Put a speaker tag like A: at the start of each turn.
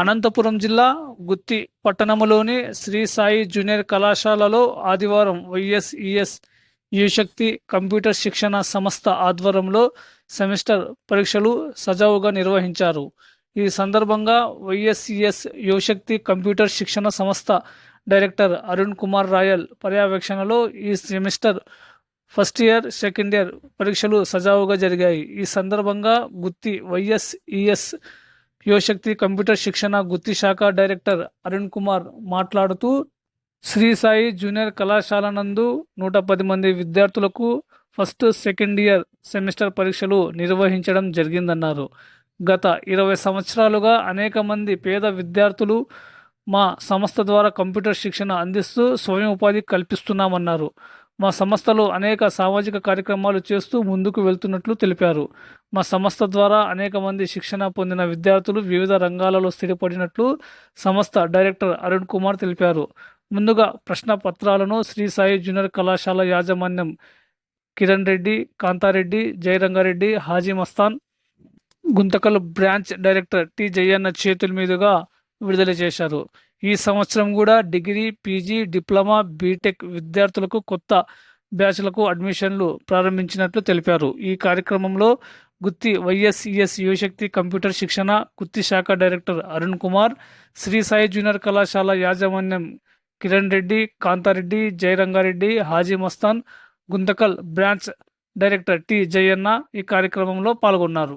A: అనంతపురం జిల్లా గుత్తి పట్టణంలోని శ్రీ సాయి జూనియర్ కళాశాలలో ఆదివారం వైఎస్ఈఎస్ యుశక్తి కంప్యూటర్ శిక్షణ సంస్థ ఆధ్వర్యంలో సెమిస్టర్ పరీక్షలు సజావుగా నిర్వహించారు. ఈ సందర్భంగా వైఎస్ఈఎస్ యువశక్తి కంప్యూటర్ శిక్షణ సంస్థ డైరెక్టర్ అరుణ్ కుమార్ రాయల్ పర్యవేక్షణలో ఈ semester first year second year పరీక్షలు సజావుగా జరిగాయి. ఈ సందర్భంగా గుత్తి వైఎస్ఈఎస్ యువశక్తి కంప్యూటర్ శిక్షణ గుత్తి శాఖ డైరెక్టర్ అరుణ్ కుమార్ మాట్లాడుతూ శ్రీ సాయి జూనియర్ కళాశాల నందు నూట పది మంది విద్యార్థులకు ఫస్ట్ సెకండ్ ఇయర్ సెమిస్టర్ పరీక్షలు నిర్వహించడం జరిగిందన్నారు. గత ఇరవై సంవత్సరాలుగా అనేక మంది పేద విద్యార్థులు మా సంస్థ ద్వారా కంప్యూటర్ శిక్షణ అందిస్తూ స్వయం ఉపాధి కల్పిస్తున్నామన్నారు. మా సంస్థలో అనేక సామాజిక కార్యక్రమాలు చేస్తూ ముందుకు వెళ్తున్నట్లు తెలిపారు. మా సంస్థ ద్వారా అనేక మంది శిక్షణ పొందిన విద్యార్థులు వివిధ రంగాలలో స్థిరపడినట్లు సంస్థ డైరెక్టర్ అరుణ్ కుమార్ తెలిపారు. ముందుగా ప్రశ్న పత్రాలను శ్రీ సాయి జూనియర్ కళాశాల యాజమాన్యం Kiran Reddy Kantha Reddy Jayaranga Reddy Haji Mastan Guntakal branch director T Jayanna చేతుల మీదుగా విడుదల చేశారు. ఈ సంవత్సరం కూడా డిగ్రీ పీజీ డిప్లొమా బీటెక్ విద్యార్థులకు కొత్త బ్యాచ్లకు అడ్మిషన్లు ప్రారంభించినట్లు తెలిపారు. ఈ కార్యక్రమంలో గుత్తి వైఎస్ఈఎస్ యువశక్తి కంప్యూటర్ శిక్షణ గుత్తి శాఖ డైరెక్టర్ అరుణ్ కుమార్ శ్రీ సాయి జూనియర్ కళాశాల యాజమాన్యం Kiran Reddy Kantha Reddy Jayaranga Reddy Haji Mastan Guntakal branch director T Jayanna ఈ కార్యక్రమంలో పాల్గొన్నారు.